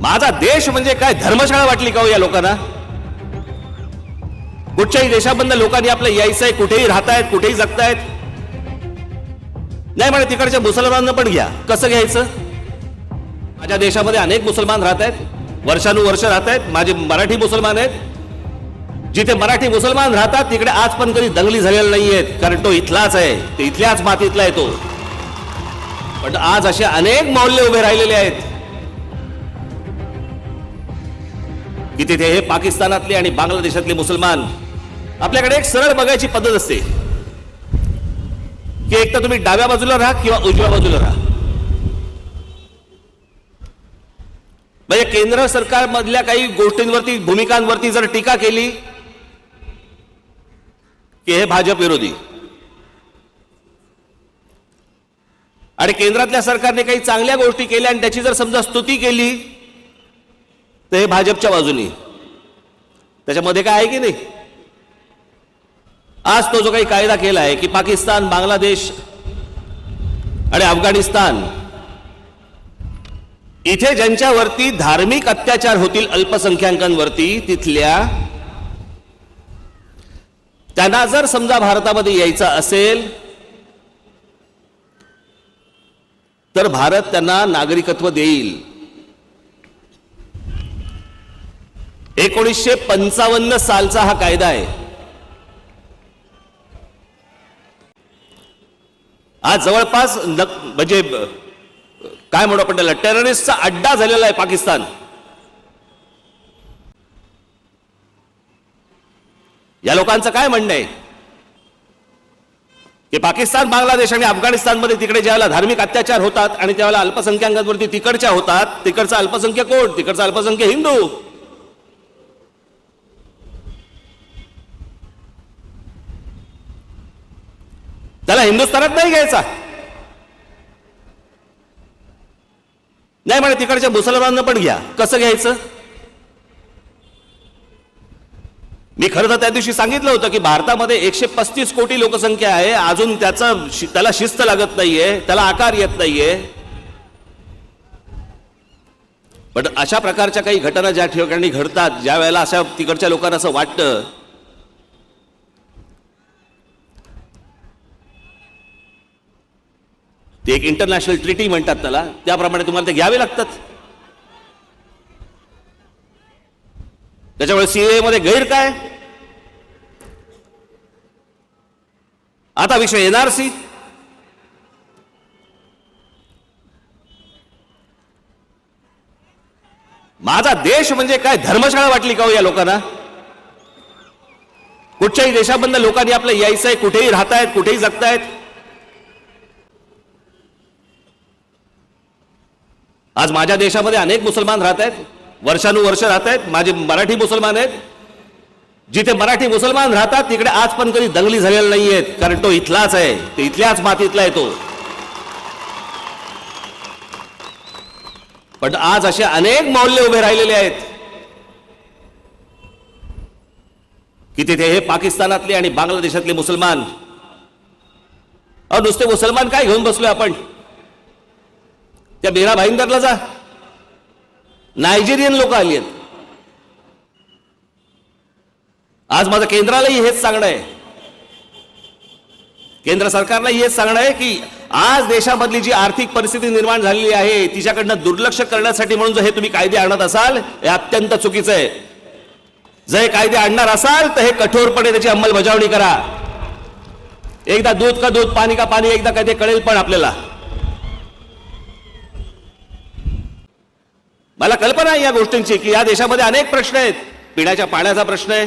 माझा देश म्हणजे काय? धर्मशाळा वाटली का हो या लोकांना? कुठच्याही देशामधल्या लोकांनी आपलं यायचंय कुठेही राहतायत कुठेही जगतायत. नाही म्हणे तिकडच्या मुसलमानांना पण घ्या. कसं घ्यायचं? माझ्या देशामध्ये अनेक मुसलमान राहत आहेत वर्षानुवर्ष राहत आहेत माझे मराठी मुसलमान आहेत. जिथे मराठी मुसलमान राहतात तिकडे आज पण कधी दंगली झालेल्या नाहीयेत कारण तो इथलाच आहे. ते इथल्याच मातीतला येतो पण आज असे अनेक मौल्य उभे राहिलेले आहेत. की तिथे हे पाकिस्तानातले आणि बांगलादेशातले मुसलमान. आपल्याकडे एक सरळ बघायची पद्धत असते. की एक तर तुम्ही डाव्या बाजूला राहा किंवा उजव्या बाजूला राहा. म्हणजे केंद्र सरकारमधल्या काही गोष्टींवरती भूमिकांवरती जर टीका केली की हे भाजप विरोधी. आणि केंद्रातल्या सरकारने काही चांगल्या गोष्टी केल्या आणि त्याची जर समजा स्तुती केली तर हे भाजपच्या बाजूनी. त्याच्यामध्ये काय आहे की नाही? आज तो जो काही कायदा केला आहे की पाकिस्तान बांगलादेश आणि अफगाणिस्तान इथे ज्यांच्यावरती धार्मिक अत्याचार होतील अल्पसंख्याकांवरती तिथल्या त्यांना जर समजा भारतामध्ये यायचं असेल तर भारत त्यांना नागरिकत्व देईल. एकोणीसशे पंचावन्न सालचा हा कायदा आहे. आज जवळपास म्हणजे काय म्हणू आपण त्याला टेररिस्टचा अड्डा झालेला आहे पाकिस्तान. या लोकांचं काय म्हणणं आहे? की पाकिस्तान बांगलादेश आणि अफगाणिस्तानमध्ये तिकडे ज्यावेळेला धार्मिक अत्याचार होतात आणि त्यावेळेला अल्पसंख्याकांवरती तिकडच्या होतात तिकडचा अल्पसंख्य कोण? तिकडचा अल्पसंख्य हिंदू. त्याला हिंदुस्थानात नाही घ्यायचा. नाही म्हणे तिकडच्या मुसलमानांना पण घ्या. कसं घ्यायचं? मी खरं तर त्या दिवशी सांगितलं होतं की भारतामध्ये एकशे पस्तीस कोटी लोकसंख्या आहे. अजून त्याचा शि- त्याला शिस्त लागत नाहीये त्याला आकार येत नाहीये. पण अशा प्रकारच्या काही घटना ज्या ठिकाणी घडतात ज्या वेळेला अशा तिकडच्या लोकांना असं वाटतं ते एक इंटरनॅशनल ट्रिटी म्हणतात त्याला. त्याप्रमाणे तुम्हाला ते घ्यावे लागतात. त्याच्यामुळे सीए मध्ये गैर काय? आता विषय एनआरसी माझा देश म्हणजे काय? धर्मशाळा वाटली का हो या लोकांना? कुठच्याही देशामधल्या लोकांनी आपलं यायचंय कुठेही राहतायत कुठेही जगतायत. आज माझ्या देशामध्ये अनेक मुसलमान राहत आहेत. वर्षानुवर्ष राहत आहेत. माझे मराठी मुसलमान आहेत. जिथे मराठी मुसलमान राहतात तिकडे आज पण कधी दंगली झालेल्या आहेत कारण तो इथलाच आहे. ते इथल्याच मातीतला आहे तो. पण आज असे अनेक मौल्य उभे राहिलेले आहेत. की तिथे हे पाकिस्तानातले आणि बांगलादेशातले मुसलमान. अहो नुसते मुसलमान काय घेऊन बसलोय आपण? त्या बेरा भाईंदरला जा. नायजेरियन लोक आली आहेत. आज माझं केंद्रालाही हेच सांगणं आहे. केंद्र सरकारलाही हेच सांगणं आहे की आज देशामधली जी आर्थिक परिस्थिती निर्माण झालेली आहे तिच्याकडनं दुर्लक्ष करण्यासाठी म्हणून जर हे तुम्ही कायदे आणत असाल हे अत्यंत चुकीचं आहे. जर हे कायदे आणणार असाल तर हे कठोरपणे त्याची अंमलबजावणी करा. एकदा दूध का दूध पाणी का पाणी एकदा कधी कळेल पण आपल्याला. मला कल्पना आहे या गोष्टींची की या देशामध्ये अनेक प्रश्न आहेत. पिण्याच्या पाण्याचा प्रश्न आहे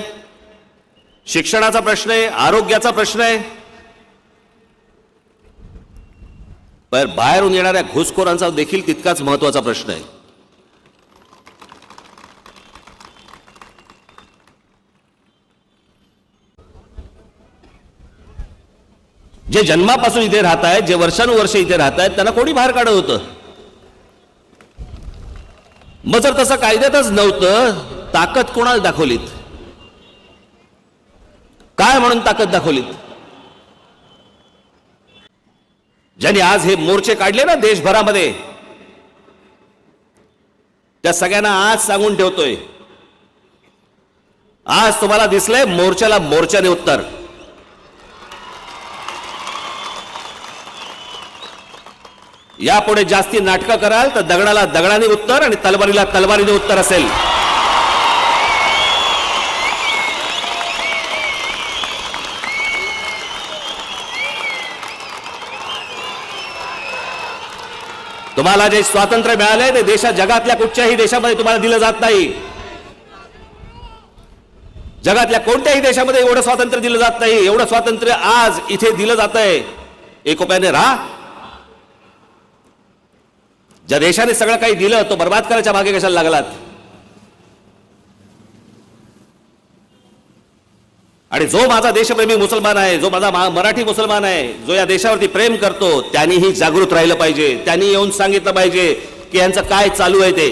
शिक्षणाचा प्रश्न आहे आरोग्याचा प्रश्न आहे. पण बाहेरून येणाऱ्या घुसखोरांचा देखील तितकाच महत्त्वाचा प्रश्न आहे. जे जन्मापासून इथे राहत आहेत जे वर्षानुवर्ष इथे राहत आहेत त्यांना कोणी बाहेर काढत होतं? मग जर तसं कायद्यातच नव्हतं ताकद कोणाला दाखवलीत? काय म्हणून ताकद दाखवलीत? ज्यांनी आज हे मोर्चे काढले ना देशभरामध्ये त्या सगळ्यांना आज सांगून ठेवतोय. आज तुम्हाला दिसलंय मोर्चाला मोर्चाने उत्तर. यापुढे जास्ती नाटकं कराल तर दगडाला दगडाने उत्तर आणि तलवारीला तलवारीने उत्तर असेल. तुम्हाला जे स्वातंत्र्य मिळालंय ते देशा जगातल्या कुठच्याही देशामध्ये तुम्हाला दिलं जात नाही. जगातल्या कोणत्याही देशामध्ये एवढं स्वातंत्र्य दिलं जात नाही. एवढं स्वातंत्र्य आज इथे दिलं जात आहे एकोप्याने राहा. ज्या देशाने सगळं काही दिलं तो बर्बाद करायच्या मागे कशाला लागलात? आणि जो माझा देशप्रेमी मुसलमान आहे जो माझा मराठी मुसलमान आहे जो या देशावरती प्रेम करतो त्यांनीही जागृत राहिलं पाहिजे. त्यांनी येऊन सांगितलं पाहिजे की यांचं काय चालू आहे ते.